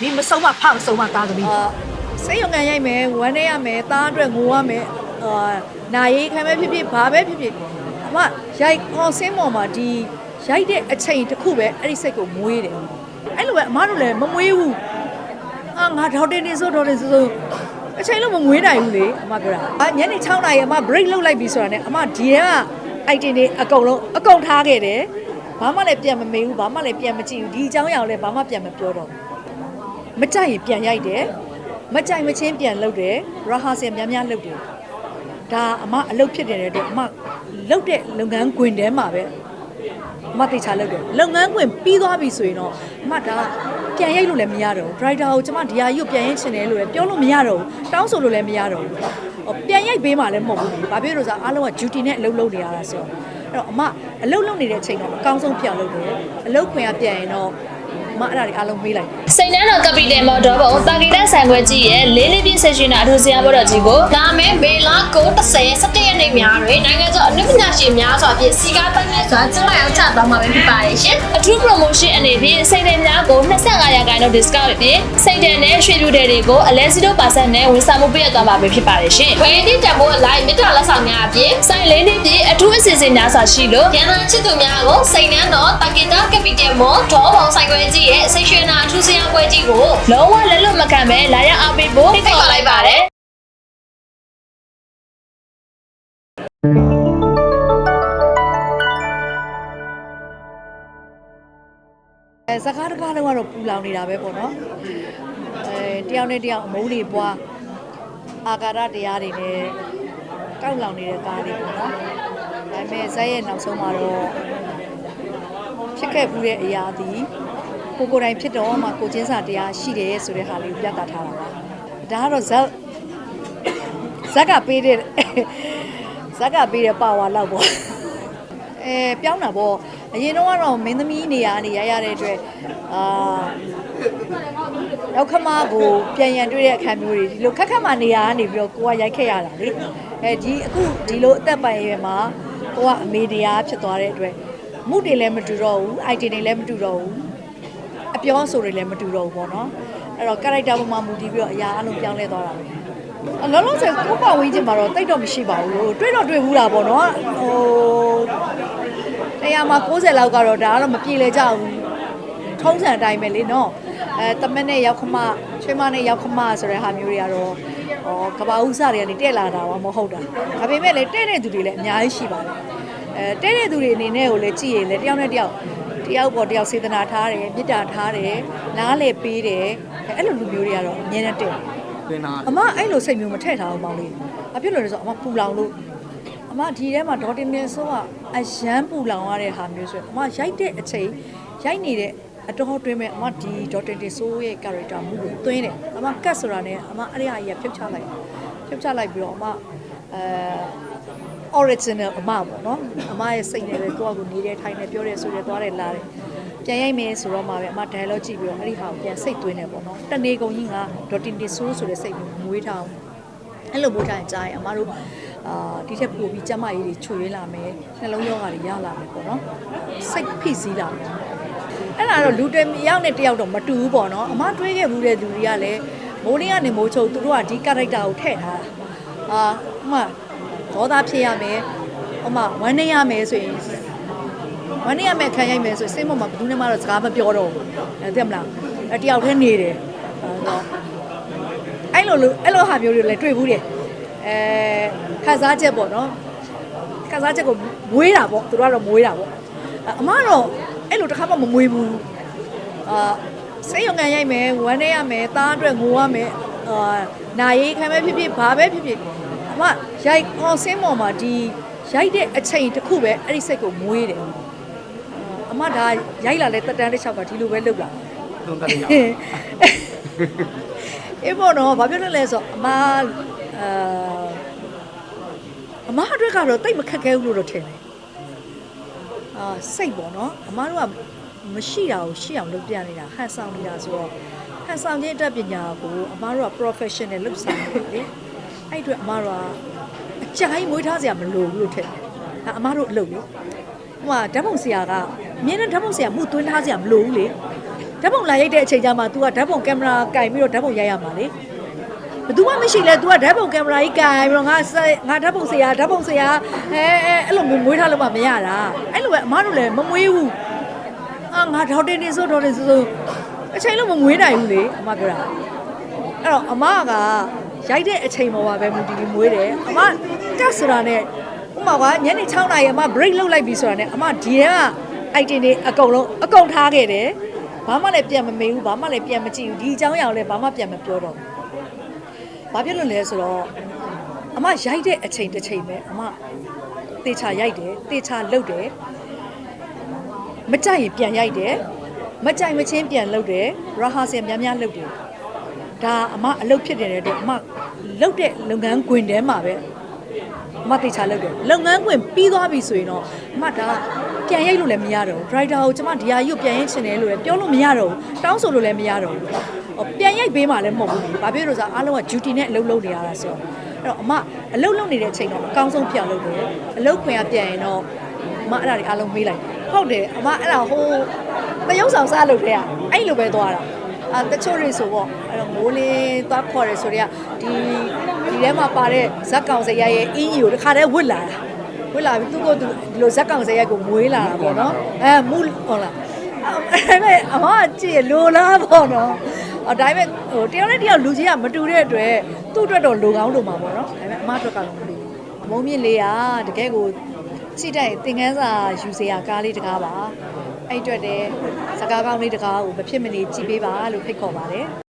ဒီမဆုံးမဖောက်ဆုံးမသားသမီးအာစိတ်ယုံငံရိုက်မယ်ဝမ်းနေရမယ်သားအတွက်ငိုရမယ်အာနာရီခံမဲ့ဖြစ်ဖြစ်ဘာပဲဖြစ်ဖြစ်အမရိုက်အောင်စင်းပေါ်မှာဒီရိုက်တဲ့အချိန်တစ်ခုပဲအဲ့ဒီစိတ်ကိုမွေးတယ်အဲ့လိုပဲအမတို့လည်းမမွေးဘူးအာငါဒေါက်တင်နေဆိုဒေါက်တင်ဆိုဆိုအချိန်လုံးမမွေးနိုင်ဘူးလေအမပြောတာအာညနေ6နာရီအမ break လုပ်လိုက်ပြီဆိုတာနဲ့အမဒီက item တွေအကုန်လုံးအကုန်ထားခဲ့တယ်ဘာမှလည်းပြန်မမေးဘူးဘာမှလည်းပြန်မကြည့်ဘူးဒီအကြောင်းအရာကိုလည်းဘာမှပြန်မပြောတော့ဘူး မကြိုက်ရင်ပြန်ရိုက်တယ်မကြိုက်မချင်းပြန်လုပ်တယ်ရာဟာဆယ်များများလုပ်တယ်ဒါအမအလုပ်ဖြစ်တယ်တဲ့အတွက်အမလုပ်တဲ့လုပ်ငန်းခွင်ထဲမှာပဲအမသိချာလုပ်တယ်လုပ်ငန်းခွင်ပြီးသွားပြီဆိုရင်တော့အမဒါပြန်ရိုက်လို့လည်းမရတော့ဘူးဒရိုက်တာကိုကျမဒီဟာကြီးကိုပြန်ရိုက်ချင်တယ်လို့လည်းပြောလို့မရတော့ဘူးတောင်းဆိုလို့လည်းမရတော့ဘူးဟိုပြန်ရိုက်ပေးမှလည်းမဟုတ်ဘူးဘာဖြစ်လို့လဲဆိုတော့အားလုံးက duty နဲ့အလုပ်လုပ်နေရတာဆိုတော့အဲ့တော့အမအလုပ်လုပ်နေတဲ့အချိန်တော့အကောင်းဆုံးပြန်လုပ်တယ်အလုပ်ခွင်ကပြန်ရင်တော့အ မအဲ့ဒါတွေအားလုံးမေးလိုက်စိန်နန်းတော်ကပီတယ်မော်တော်ဘုံတာဂီတာဆန်ခွဲကြီးရဲ့လေးလေးပြည့်ဆက်ရှင်နာအထူးဆရာဘော်တော်ကြီးကိုလာမယ့်မေလ9:30 17ရက်နေ့များတွင်နိုင်ငံကျော်အနုပညာရှင်များစွာဖြင့်စီကားတိုင်းနဲ့စွာကျင်းပရောက်ချသွားမှာပဲဖြစ်ပါတယ်ရှင်အထူး promotion အနေဖြင့်စိတ်တယ်များကို25ရာခိုင်နှုန်း discount ဖြင့်စိတ်တယ်နဲ့ရွှေလူတယ်တွေကိုအလဲ0%နဲ့ဝန်ဆောင်မှုပေးရသွားမှာပဲဖြစ်ပါတယ်ရှင်ဝယ်သည့်တံပိုးအလိုက်မြစ်တာလက်ဆောင်များအပြင်စိုင်လေးလေးပြည့်အထူးအစီအစဉ်များစွာရှိလို့ရန်ကုန်ချစ်သူများကိုစိတ်နန်းတော်တာဂီတာကပီတယ်မော်ဒေါ်ဘုံဆိုင်ခွဲကြီးရဲ့စိတ်ရွှေနာအထူးဆရာပွဲကြီးကိုလုံးဝလက်လွတ်မခံပဲလာရောက်အားပေးဖို့ဖိတ်ခေါ်လိုက်ပါတယ်အဲစကားတကားလုံးကတော့ပူလောင်နေတာပဲပေါ့နော်အဲတယောက်နဲ့တယောက်အမုန်းတွေပွားအာကာရတရားတွေနဲ့ကောက်လောင်နေတဲ့ကားတွေပေါ့နော်ဒါပေမဲ့ဇက်ရဲ့နောက်ဆုံးမှာတော့ဖြစ်ခဲ့ဘူးတဲ့အရာသည် ကိုကိုယ်တိုင်ဖြစ်တော့မှကိုချင်းစာတရားရှိတယ်ဆိုတဲ့ဟာလေးကိုပြသထားတာပါဒါကတော့ဇက်ဇက်ကပေးတဲ့ဇက်ကပေးတဲ့ပါဝါလောက်ပေါ့အဲပြောင်းတာပေါ့အရင်တော့ကတော့မင်းသမီးနေရာနေရရတဲ့အတွက်အာရောက်ခမကိုပြန်ရန်တွေ့တဲ့အခါမျိုးတွေဒီလိုခက်ခက်မှနေရာကနေပြီးတော့ကိုကရိုက်ခဲ့ရတာလေအဲဒီအခုဒီလိုအသက်ပိုင်ရွယ်မှာကိုကအမေတရားဖြစ်သွားတဲ့အတွက်မှုတွေလည်းမတူတော့ဘူး item တွေလည်းမတူတော့ဘူး အပြောအဆိုတွေလည်းမတူတော့ဘူးပေါ့နော်အဲ့တော့ character ပေါ်မှာမူတည်ပြီးတော့အရာအလုံးပြောင်းလဲသွားတာပဲအလုံးလုံးဆိုကိုပေါ့ဝင်းချင်းမှာတော့တိတ်တော့မရှိပါဘူးလို့တွေ့တော့တွေ့ဘူးတာပေါ့နော်ဟိုတရားမှာ60လောက်ကတော့ဒါကတော့မပြေလည်ကြဘူးထုံးစံအတိုင်းပဲလေနော်အဲတမက်နဲ့ရောက်ခမချွေးမနဲ့ရောက်ခမဆိုတဲ့ဟာမျိုးတွေကတော့ဟောကဘာဥစားတွေကနေတက်လာတာမဟုတ်တာဒါပေမဲ့လေတဲ့တဲ့သူတွေလည်းအများကြီးရှိပါတယ်အဲတဲ့တဲ့သူတွေအနေနဲ့ကိုလည်းကြည့်ရလေတယောက်နဲ့တယောက် တယောက်ပေါ်တယောက်စေတနာထားတယ်မေတ္တာထားတယ်နားလေပေးတယ်အဲ့လိုလူမျိုးတွေကတော့အများနဲ့တဲ့သင်တာအမအဲ့လိုစိတ်မျိုးမထည့်ထားဘူးမောင်လေးအဖြစ်လို့လဲဆိုတော့အမပူလောင်လို့အမဒီထဲမှာဒေါ်တင်နေဆိုကအရန်ပူလောင်ရတဲ့ဟာမျိုးဆိုရင်အမရိုက်တဲ့အချိန်ရိုက်နေတဲ့အတော်တွင်းမဲ့အမဒီဒေါ်တင်တင်ဆိုရဲ့ character မူကိုသွင်းတယ်အမကတ်ဆိုတာနဲ့အမအဲ့ဒီဟာကြီးကဖြုတ်ချလိုက်ဖြုတ်ချလိုက်ပြီးတော့အမအဲ original အမပေါ့နော်အမရဲ့စိတ်နဲ့ပဲကိုယ့်အကူနေတဲ့ထိုင်နေပြောတယ်ဆိုတယ်သွားတယ်လာတယ်ပြန်ရိုက်မယ်ဆိုတော့မှပဲအမ dialogue ကြည့်ပြီးတော့အဲ့ဒီဟာကိုပြန်စိတ်သွင်းတယ်ပေါ့နော်တနေကုန်ကြီးကဒေါ်တင်တင်ဆိုးဆိုတဲ့စိတ်မျိုးမွေးထားအောင်အဲ့လိုပို့ထားရင်ကြားရင်အမတို့အာဒီထက်ပိုပြီးကျမကြီးတွေချွေရလာမယ်နှလုံးရောဂါတွေရလာမယ်ပေါ့နော်စိတ်ဖိစီးလာမယ်အဲ့ဒါတော့လူတွေရောက်နဲ့တယောက်တော့မတူဘူးပေါ့နော်အမတွေးခဲ့ဘူးတဲ့လူတွေကလည်းမိုးလင်းကနေမိုးချုပ်သူတို့ကဒီ character ကိုထည့်ထားတာအာဥမ ဒေါသဖြစ်ရမယ်ဥမဝမ်းနေရမယ်ဆိုရင်ဝမ်းနေရမယ်ခံရိုက်မယ်ဆိုရင်စိတ်မမှာဘယ်သူနဲ့မှတော့စကားမပြောတော့ဘူးအဲသိမလားအဲတယောက်တည်းနေတယ်အဲတော့အဲ့လိုလိုအဲ့လိုဟာမျိုးတွေလည်းတွေ့ဘူးတယ်အဲခန်းစားချက်ပေါ့နော်ခန်းစားချက်ကိုမွေးတာပေါ့သူတို့ကတော့မွေးတာပေါ့အအမကတော့အဲ့လိုတစ်ခါမှမမွေးဘူးအာစိတ်ယုံငံရိုက်မယ်ဝမ်းနေရမယ်သားအတွက်ငိုရမယ်အာနာရီခံမဲ့ဖြစ်ဖြစ်ဘာပဲဖြစ်ဖြစ်အ မရိုက်အောင်စင်းပေါ်မှာဒီရိုက်တဲ့အချိန်တစ်ခုပဲအဲ့ဒီစိတ်ကိုမွေးတယ်အမဒါရိုက်လာတဲ့တက်တန်းတစ်ချောက်ကဒီလိုပဲလုပ်လာသုံးသပ်ရအောင်အေးပေါ့နော်ဘာဖြစ်လို့လဲဆိုတော့အမအာအမအတွက်ကတော့တိတ်မခက်ခဲဘူးလို့တော့ထင်တယ်အာစိတ်ပေါ့နော်အမတို့ကမရှိတာကိုရှိအောင်လုပ်ပြနေတာဟန်ဆောင်နေတာဆိုတော့ဟန်ဆောင်ခြင်းအတတ်ပညာကိုအမတို့က professional လုပ်ဆောင်နေတယ် အဲ့အတွက်အမတို့ကအကြိုင်းမွေးထားစရာမလိုဘူးလို့ထင်တယ်ဒါအမတို့အလုပ်လေဟိုကဓာတ်ပုံဆရာကအမြင်နဲ့ဓာတ်ပုံဆရာမှုသွင်းထားစရာမလိုဘူးလေဓာတ်ပုံလာရိုက်တဲ့အချိန်ကျမှ तू ကဓာတ်ပုံကင်မရာကင်ပြီးတော့ဓာတ်ပုံရိုက်ရမှာလေဘယ်သူမှမရှိလဲ तू ကဓာတ်ပုံကင်မရာကြီးကင်ပြီးတော့ငါဆက်ငါဓာတ်ပုံဆရာဓာတ်ပုံဆရာအဲအဲအဲ့လိုမျိုးမွေးထားလို့မှမရတာအဲ့လိုပဲအမားတို့လည်းမမွေးဘူးအာငါဒေါက်တင်နေဆိုဒေါက်တင်ဆိုဆိုအချိန်လုံးမမွေးနိုင်ဘူးလေအမပြောတာအဲ့တော့အမက ရိုက်တဲ့အချိန်ပေါ်ပါပဲမူတည်ပြီးမွေးတယ်အမတက်ဆိုတာနဲ့ဥပမာကညနေ6နာရီအမ break လုပ်လိုက်ပြီဆိုတာနဲ့အမဒီထဲက item တွေအကုန်လုံးအကုန်ထားခဲ့တယ်ဘာမှလည်းပြန်မမေးဘူးဘာမှလည်းပြန်မကြည့်ဘူးဒီအကြောင်းအရာကိုလည်းဘာမှပြန်မပြောတော့ဘူးဘာဖြစ်လို့လဲဆိုတော့အမရိုက်တဲ့အချိန်တစ်ချိန်ပဲအမတေချာရိုက်တယ်တေချာလှုပ်တယ်မကြိုက်ရင်ပြန်ရိုက်တယ်မကြိုက်မချင်းပြန်လှုပ်တယ်ရာဟာဆယ်များများလှုပ်တယ် ဒါအမအလုပ်ဖြစ်တယ်တဲ့အတွက်အမလှုပ်တဲ့လုပ်ငန်းခွင်ထဲမှာပဲအမတေချာလှုပ်တယ်လုပ်ငန်းခွင်ပြီးသွားပြီဆိုရင်တော့အမဒါပြန်ရိုက်လို့လည်းမရတော့ဘူးဒရိုက်တာကိုကျမဒီဟာကြီးကိုပြန်ရိုက်ချင်တယ်လို့လည်းပြောလို့မရတော့ဘူးတောင်းဆိုလို့လည်းမရတော့ဘူးဟိုပြန်ရိုက်ပေးမှလည်းမဟုတ်ဘူး။ဘာဖြစ်လို့လဲဆိုတော့အားလုံးက duty နဲ့အလုပ်လုပ်နေရတာဆိုတော့အဲ့တော့အမအလုပ်လုပ်နေတဲ့အချိန်တော့အကောင်းဆုံးပြောင်းလုပ်တယ်။အလုပ်ခွင်ကပြန်ရင်တော့အမအဲ့ဒါတွေအားလုံးမေးလိုက်တယ်။ဟုတ်တယ်အမအဲ့ဒါဟိုတရုပ်ဆောင်စားလုပ်တဲ့ကအဲ့လိုပဲသွားတာ။ အာတချို့တွေဆိုပေါ့အဲ့တော့မိုးလင်းသွားခေါ်တယ်ဆိုတော့ဒီဒီထဲမှာပါတဲ့ဇက်ကောင်စရိုက်ရဲ့အင်းကြီးကိုတစ်ခါတည်းဝစ်လာတာ။ဝစ်လာပြီးသူ့ကိုယ်သူဒီလိုဇက်ကောင်စရိုက်ကိုမွေးလာတာပေါ့နော်။အဲမူဟုတ်လား။အဲ့မဲ့အမကကြည့်လိုလားပေါ့နော်။အော်ဒါပေမဲ့ဟိုတယောက်နဲ့တယောက်လူကြီးကမတူတဲ့အတွက်သူ့အတွက်တော့လိုကောင်းလိုမှာပေါ့နော်။ဒါပေမဲ့အမအတွက်ကတော့မတူဘူး။မုံမြင့်လေးကတကယ်ကိုကြည့်တဲ့သင်ခန်းစာယူစရာကားလေးတကားပါ။ အဲ့အတွက်တည်းစကားကောင်းလေးတကားကိုမဖြစ်မနေကြည့်ပေးပါလို့ဖိတ်ခေါ်ပါတယ်။